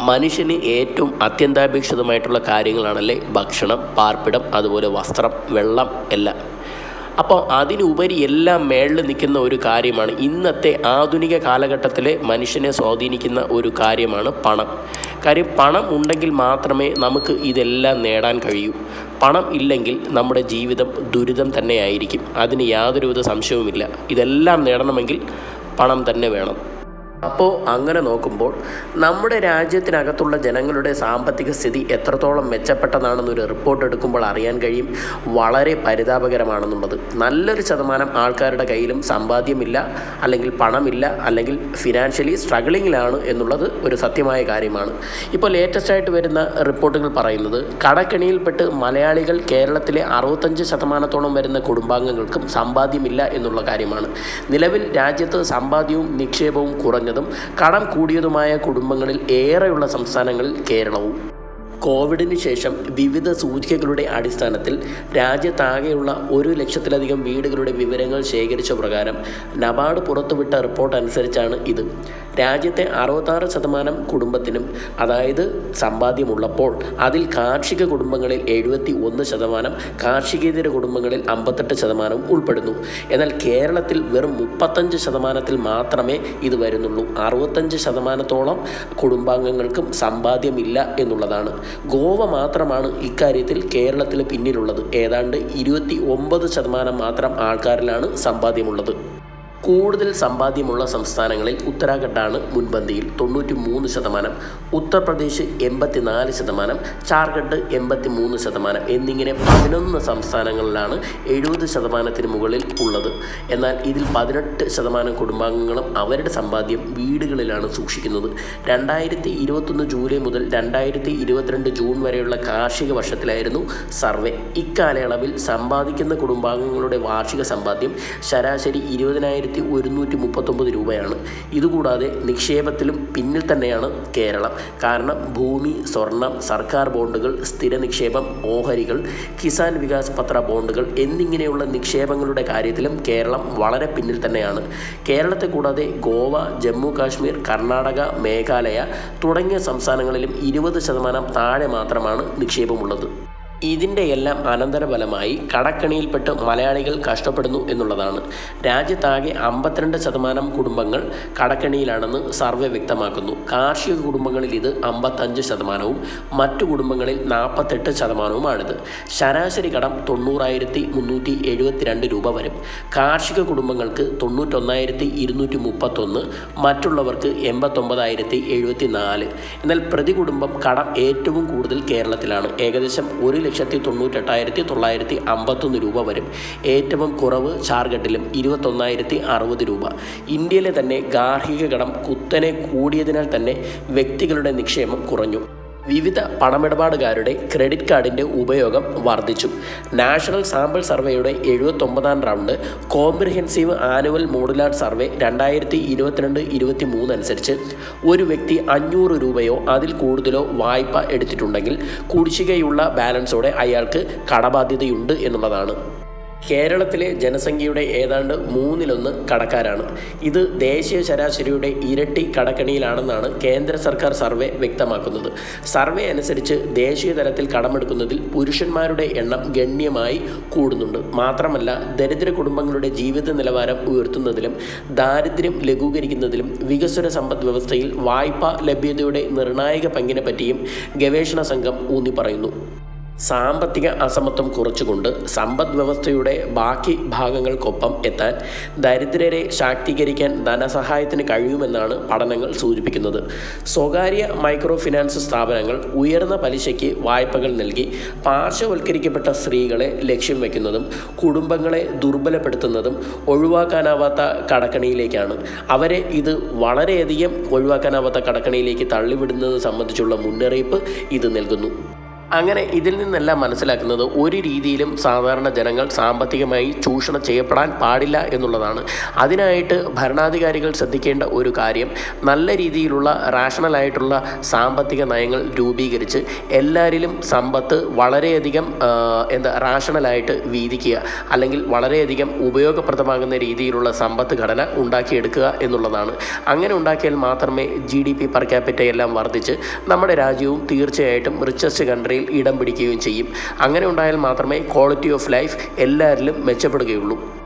മനുഷ്യന് ഏറ്റവും അത്യന്താപേക്ഷിതമായിട്ടുള്ള കാര്യങ്ങളാണല്ലേ? ഭക്ഷണം പാർപ്പിടം അതുപോലെ വസ്ത്രം വെള്ളം എല്ലാം. അപ്പോൾ അതിനുപരി എല്ലാം മേളിൽ നിൽക്കുന്ന ഒരു കാര്യമാണ് ഇന്നത്തെ ആധുനിക കാലഘട്ടത്തിലെ മനുഷ്യനെ സ്വാധീനിക്കുന്ന ഒരു കാര്യമാണ് പണം. കാര്യം പണം ഉണ്ടെങ്കിൽ മാത്രമേ നമുക്ക് ഇതെല്ലാം നേടാൻ കഴിയൂ. പണം ഇല്ലെങ്കിൽ നമ്മുടെ ജീവിതം ദുരിതം തന്നെയായിരിക്കും. അതിന് യാതൊരുവിധ സംശയവുമില്ല. ഇതെല്ലാം നേടണമെങ്കിൽ പണം തന്നെ വേണം. അപ്പോൾ അങ്ങനെ നോക്കുമ്പോൾ നമ്മുടെ രാജ്യത്തിനകത്തുള്ള ജനങ്ങളുടെ സാമ്പത്തിക സ്ഥിതി എത്രത്തോളം മെച്ചപ്പെട്ടതാണെന്നൊരു റിപ്പോർട്ട് എടുക്കുമ്പോൾ അറിയാൻ കഴിയും. വളരെ പരിതാപകരമാണെന്നുള്ളത്. നല്ലൊരു ശതമാനം ആൾക്കാരുടെ കയ്യിലും സമ്പാദ്യമില്ല അല്ലെങ്കിൽ പണമില്ല അല്ലെങ്കിൽ ഫിനാൻഷ്യലി സ്ട്രഗിളിങ്ങിലാണ് എന്നുള്ളത് ഒരു സത്യമായ കാര്യമാണ്. ഇപ്പോൾ ലേറ്റസ്റ്റ് ആയിട്ട് വരുന്ന റിപ്പോർട്ടുകൾ പറയുന്നത് കടക്കെണിയിൽപ്പെട്ട് മലയാളികൾ കേരളത്തിലെ അറുപത്തഞ്ച് ശതമാനത്തോളം വരുന്ന കുടുംബാംഗങ്ങൾക്കും സമ്പാദ്യമില്ല എന്നുള്ള കാര്യമാണ്. നിലവിൽ രാജ്യത്ത് സമ്പാദ്യവും നിക്ഷേപവും കുറഞ്ഞതും കടം കൂടിയതുമായ കുടുംബങ്ങളിൽ ഏറെയുള്ള സംസ്ഥാനങ്ങളിൽ കേരളവും. കോവിഡിന് ശേഷം വിവിധ സൂചികകളുടെ അടിസ്ഥാനത്തിൽ രാജ്യത്താകെയുള്ള ഒരു ലക്ഷത്തിലധികം വീടുകളുടെ വിവരങ്ങൾ ശേഖരിച്ച പ്രകാരം നബാർഡ് പുറത്തുവിട്ട റിപ്പോർട്ട് അനുസരിച്ചാണ് ഇത്. രാജ്യത്തെ അറുപത്താറ് ശതമാനം കുടുംബത്തിനും അതായത് സമ്പാദ്യമുള്ളപ്പോൾ അതിൽ കാർഷിക കുടുംബങ്ങളിൽ എഴുപത്തി ഒന്ന് ശതമാനം കാർഷികേതര കുടുംബങ്ങളിൽ അമ്പത്തെട്ട് ശതമാനവും ഉൾപ്പെടുന്നു. എന്നാൽ കേരളത്തിൽ വെറും മുപ്പത്തഞ്ച് ശതമാനത്തിൽ മാത്രമേ ഇത് വരുന്നുള്ളൂ. അറുപത്തഞ്ച് ശതമാനത്തോളം കുടുംബാംഗങ്ങൾക്കും സമ്പാദ്യമില്ല എന്നുള്ളതാണ്. ഗോവ മാത്രമാണ് ഇക്കാര്യത്തിൽ കേരളത്തിന് പിന്നിലുള്ളത്. ഏതാണ്ട് ഇരുപത്തി ഒമ്പത് ശതമാനം മാത്രം ആൾക്കാരിലാണ് സമ്പാദ്യമുള്ളത്. കൂടുതൽ സമ്പാദ്യമുള്ള സംസ്ഥാനങ്ങളിൽ ഉത്തരാഖണ്ഡാണ് മുൻപന്തിയിൽ തൊണ്ണൂറ്റി മൂന്ന് ശതമാനം ഉത്തർപ്രദേശ് എൺപത്തിനാല് ശതമാനം ജാർഖണ്ഡ് എൺപത്തി മൂന്ന് ശതമാനം എന്നിങ്ങനെ പതിനൊന്ന് സംസ്ഥാനങ്ങളിലാണ് എഴുപത് ശതമാനത്തിന് മുകളിൽ ഉള്ളത്. എന്നാൽ ഇതിൽ പതിനെട്ട് ശതമാനം കുടുംബാംഗങ്ങളും അവരുടെ സമ്പാദ്യം വീടുകളിലാണ് സൂക്ഷിക്കുന്നത്. രണ്ടായിരത്തി ഇരുപത്തൊന്ന് ജൂലൈ മുതൽ രണ്ടായിരത്തി ഇരുപത്തിരണ്ട് ജൂൺ വരെയുള്ള കാർഷിക വർഷത്തിലായിരുന്നു സർവേ. ഇക്കാലയളവിൽ സമ്പാദിക്കുന്ന കുടുംബാംഗങ്ങളുടെ വാർഷിക സമ്പാദ്യം ശരാശരി ഇരുപതിനായിരത്തി ഒരുന്നൂറ്റി മുപ്പത്തൊമ്പത് രൂപയാണ്. ഇതുകൂടാതെ നിക്ഷേപത്തിലും പിന്നിൽ തന്നെയാണ് കേരളം. കാരണം ഭൂമി സ്വർണം സർക്കാർ ബോണ്ടുകൾ സ്ഥിര നിക്ഷേപം ഓഹരികൾ കിസാൻ വികാസ് പത്ര ബോണ്ടുകൾ എന്നിങ്ങനെയുള്ള നിക്ഷേപങ്ങളുടെ കാര്യത്തിലും കേരളം വളരെ പിന്നിൽ തന്നെയാണ്. കേരളത്തെ കൂടാതെ ഗോവ ജമ്മു കാശ്മീർ കർണാടക മേഘാലയ തുടങ്ങിയ സംസ്ഥാനങ്ങളിലും ഇരുപത് ശതമാനം താഴെ മാത്രമാണ് നിക്ഷേപമുള്ളത്. ഇതിന്റെ എല്ലാം അനന്തരഫലമായി കടക്കണിയിൽപ്പെട്ട് മലയാളികൾ കഷ്ടപ്പെടുന്നു എന്നുള്ളതാണ്. രാജ്യത്താകെ അമ്പത്തിരണ്ട് ശതമാനം കുടുംബങ്ങൾ കടക്കണിയിലാണെന്ന് സർവേ വ്യക്തമാക്കുന്നു. കാർഷിക കുടുംബങ്ങളിൽ ഇത് അമ്പത്തഞ്ച് ശതമാനവും മറ്റു കുടുംബങ്ങളിൽ നാൽപ്പത്തെട്ട് ശതമാനവുമാണിത്. ശരാശരി കടം തൊണ്ണൂറായിരത്തി മുന്നൂറ്റി എഴുപത്തിരണ്ട് രൂപ വരും. കാർഷിക കുടുംബങ്ങൾക്ക് തൊണ്ണൂറ്റൊന്നായിരത്തി ഇരുന്നൂറ്റി മുപ്പത്തൊന്ന് മറ്റുള്ളവർക്ക് എൺപത്തൊമ്പതായിരത്തി എഴുപത്തി നാല് എന്നാൽ പ്രതി കുടുംബം കടം ഏറ്റവും കൂടുതൽ കേരളത്തിലാണ്. ഏകദേശം ഒരു ലക്ഷത്തി തൊണ്ണൂറ്റെട്ടായിരത്തി തൊള്ളായിരത്തി അമ്പത്തൊന്ന് രൂപ വരും. ഏറ്റവും കുറവ് ചാർഗട്ടിലും ഇരുപത്തൊന്നായിരത്തി അറുപത് രൂപ. ഇന്ത്യയിലെ തന്നെ ഗാർഹിക കടം കുത്തനെ കൂടിയതിനാൽ തന്നെ വ്യക്തികളുടെ നിക്ഷേപം കുറഞ്ഞു. വിവിധ പണമിടപാടുകാരുടെ ക്രെഡിറ്റ് കാർഡിന്റെ ഉപയോഗം വർദ്ധിച്ചു. നാഷണൽ സാമ്പിൾ സർവേയുടെ എഴുപത്തൊമ്പതാം round comprehensive annual modular survey രണ്ടായിരത്തി ഇരുപത്തിരണ്ട് ഇരുപത്തി മൂന്ന് അനുസരിച്ച് ഒരു വ്യക്തി അഞ്ഞൂറ് രൂപയോ അതിൽ കൂടുതലോ വായ്പ എടുത്തിട്ടുണ്ടെങ്കിൽ കുടിശ്ശികയുള്ള ബാലൻസോടെ അയാൾക്ക് കടബാധ്യതയുണ്ട് എന്നുള്ളതാണ്. കേരളത്തിലെ ജനസംഖ്യയുടെ ഏതാണ്ട് മൂന്നിലൊന്ന് കടക്കാരാണ്. ഇത് ദേശീയ ശരാശരിയുടെ ഇരട്ടി കടക്കണിയിലാണെന്നാണ് കേന്ദ്ര സർക്കാർ സർവേ വ്യക്തമാക്കുന്നത്. സർവേ അനുസരിച്ച് ദേശീയ തലത്തിൽ കടമെടുക്കുന്നതിൽ പുരുഷന്മാരുടെ എണ്ണം ഗണ്യമായി കൂടുന്നുണ്ട്. മാത്രമല്ല ദരിദ്ര കുടുംബങ്ങളുടെ ജീവിത നിലവാരം ഉയർത്തുന്നതിലും ദാരിദ്ര്യം ലഘൂകരിക്കുന്നതിലും വികസ്വര സമ്പദ് വ്യവസ്ഥയിൽ വായ്പാ ലഭ്യതയുടെ നിർണായക പങ്കിനെ പറ്റിയും ഗവേഷണ സംഘം ഊന്നി പറയുന്നു സാമ്പത്തിക അസമത്വം കുറച്ചുകൊണ്ട് സമ്പദ് വ്യവസ്ഥയുടെ ബാക്കി ഭാഗങ്ങൾക്കൊപ്പം എത്താൻ ദരിദ്രരെ ശാക്തീകരിക്കാൻ ധനസഹായത്തിന് കഴിയുമെന്നാണ് പഠനങ്ങൾ സൂചിപ്പിക്കുന്നത്. സ്വകാര്യ മൈക്രോ ഫിനാൻസ് സ്ഥാപനങ്ങൾ ഉയർന്ന പലിശയ്ക്ക് വായ്പകൾ നൽകി പാർശ്വവൽക്കരിക്കപ്പെട്ട സ്ത്രീകളെ ലക്ഷ്യം വയ്ക്കുന്നതും കുടുംബങ്ങളെ ദുർബലപ്പെടുത്തുന്നതും ഒഴിവാക്കാനാവാത്ത കടക്കണിയിലേക്കാണ്. അവരെ ഇത് വളരെയധികം ഒഴിവാക്കാനാവാത്ത കടക്കണിയിലേക്ക് തള്ളിവിടുന്നത് സംബന്ധിച്ചുള്ള മുന്നറിയിപ്പ് ഇത് നൽകുന്നു. അങ്ങനെ ഇതിൽ നിന്നെല്ലാം മനസ്സിലാക്കുന്നത് ഒരു രീതിയിലും സാധാരണ ജനങ്ങൾ സാമ്പത്തികമായി ചൂഷണം ചെയ്യപ്പെടാൻ പാടില്ല എന്നുള്ളതാണ്. അതിനായിട്ട് ഭരണാധികാരികൾ ശ്രദ്ധിക്കേണ്ട ഒരു കാര്യം നല്ല രീതിയിലുള്ള റാഷണലായിട്ടുള്ള സാമ്പത്തിക നയങ്ങൾ രൂപീകരിച്ച് എല്ലാവരിലും സമ്പത്ത് വളരെയധികം എന്താ റാഷണലായിട്ട് വീതിക്കുക അല്ലെങ്കിൽ വളരെയധികം ഉപയോഗപ്രദമാകുന്ന രീതിയിലുള്ള സമ്പത്ത് ഘടന ഉണ്ടാക്കിയെടുക്കുക എന്നുള്ളതാണ്. അങ്ങനെ ഉണ്ടാക്കിയാൽ മാത്രമേ ജി ഡി പി പെർ ക്യാപിറ്റയെല്ലാം വർദ്ധിച്ച് നമ്മുടെ രാജ്യവും തീർച്ചയായിട്ടും റിച്ചസ്റ്റ് കൺട്രിയിൽ ഇടം പിടിക്കുകയും ചെയ്യും. അങ്ങനെ ഉണ്ടായാൽ മാത്രമേ ക്വാളിറ്റി ഓഫ് ലൈഫ് എല്ലാവരിലും മെച്ചപ്പെടുകയുള്ളൂ.